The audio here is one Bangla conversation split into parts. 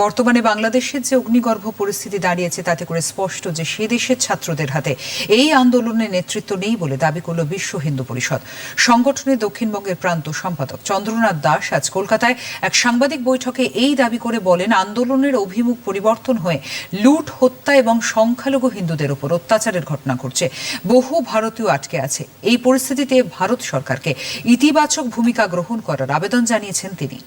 বর্তমানে বাংলাদেশের যে অগ্নিগর্ভ পরিস্থিতি দাঁড়িয়েছে, তাতে করে স্পষ্ট যে সে দেশের ছাত্রদের হাতে এই আন্দোলনের নেতৃত্ব নেই বলে দাবি করল বিশ্ব হিন্দু পরিষদ। সংগঠনের দক্ষিণবঙ্গের প্রান্ত সম্পাদক চন্দ্রনাথ দাস আজ কলকাতায় এক সাংবাদিক বৈঠকে এই দাবি করে বলেন, আন্দোলনের অভিমুখ পরিবর্তন হয়ে লুট, হত্যা এবং সংখ্যালঘু হিন্দুদের উপর অত্যাচারের ঘটনা ঘটছে। বহু ভারতীয় আটকে আছে। এই পরিস্থিতিতে ভারত সরকারকে ইতিবাচক ভূমিকা গ্রহণ করার আবেদন জানিয়েছেন তিনি।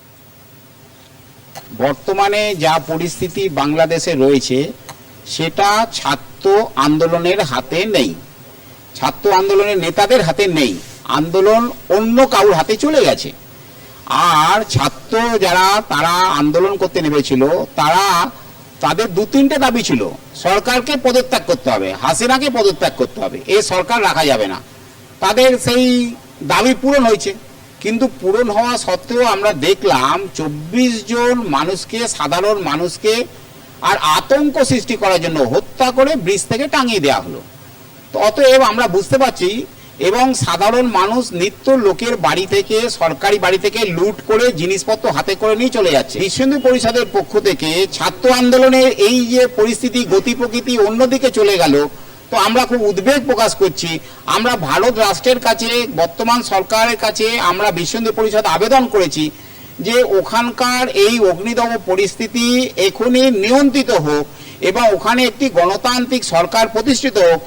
বর্তমানে যা পরিস্থিতি বাংলাদেশে রয়েছে, সেটা ছাত্র আন্দোলনের হাতে নেই। ছাত্র আন্দোলনের নেতাদের হাতে নেই। আন্দোলন অন্য কারোর হাতে চলে গেছে। আর ছাত্র যারা, তারা আন্দোলন করতে নেমেছিল, তারা তাদের দু তিনটে দাবি ছিল। সরকারকে পদত্যাগ করতে হবে, হাসিনাকে পদত্যাগ করতে হবে। এ সরকার রাখা যাবে না। তাদের সেই দাবি পূরণ হয়েছে। কিন্তু পূরণ হওয়া সত্ত্বেও আমরা দেখলাম চব্বিশ জন মানুষকে, সাধারণ মানুষকে আর আতঙ্ক সৃষ্টি করার জন্য হত্যা করে ব্রিজ থেকে টাঙিয়ে দেওয়া হলো। তো অতএব আমরা বুঝতে পারছি এবং সাধারণ মানুষ নিত্য লোকের বাড়ি থেকে, সরকারি বাড়ি থেকে লুট করে জিনিসপত্র হাতে করে নিয়ে চলে যাচ্ছে। বিশ্ব হিন্দু পরিষদের পক্ষ থেকে ছাত্র আন্দোলনের এই যে পরিস্থিতি, গতি প্রকৃতি অন্যদিকে চলে গেল তো আমরা খুব উদ্বেগ প্রকাশ করছি। আমরা ভারত রাষ্ট্রের কাছে, বর্তমান সরকারের কাছে আমরা বিশ্ব হিন্দু পরিষদ আবেদন করেছি যে ওখানকার এই অগ্নিদম পরিস্থিতি এখনই নিয়ন্ত্রিত হোক এবং ওখানে একটি গণতান্ত্রিক সরকার প্রতিষ্ঠিত হোক।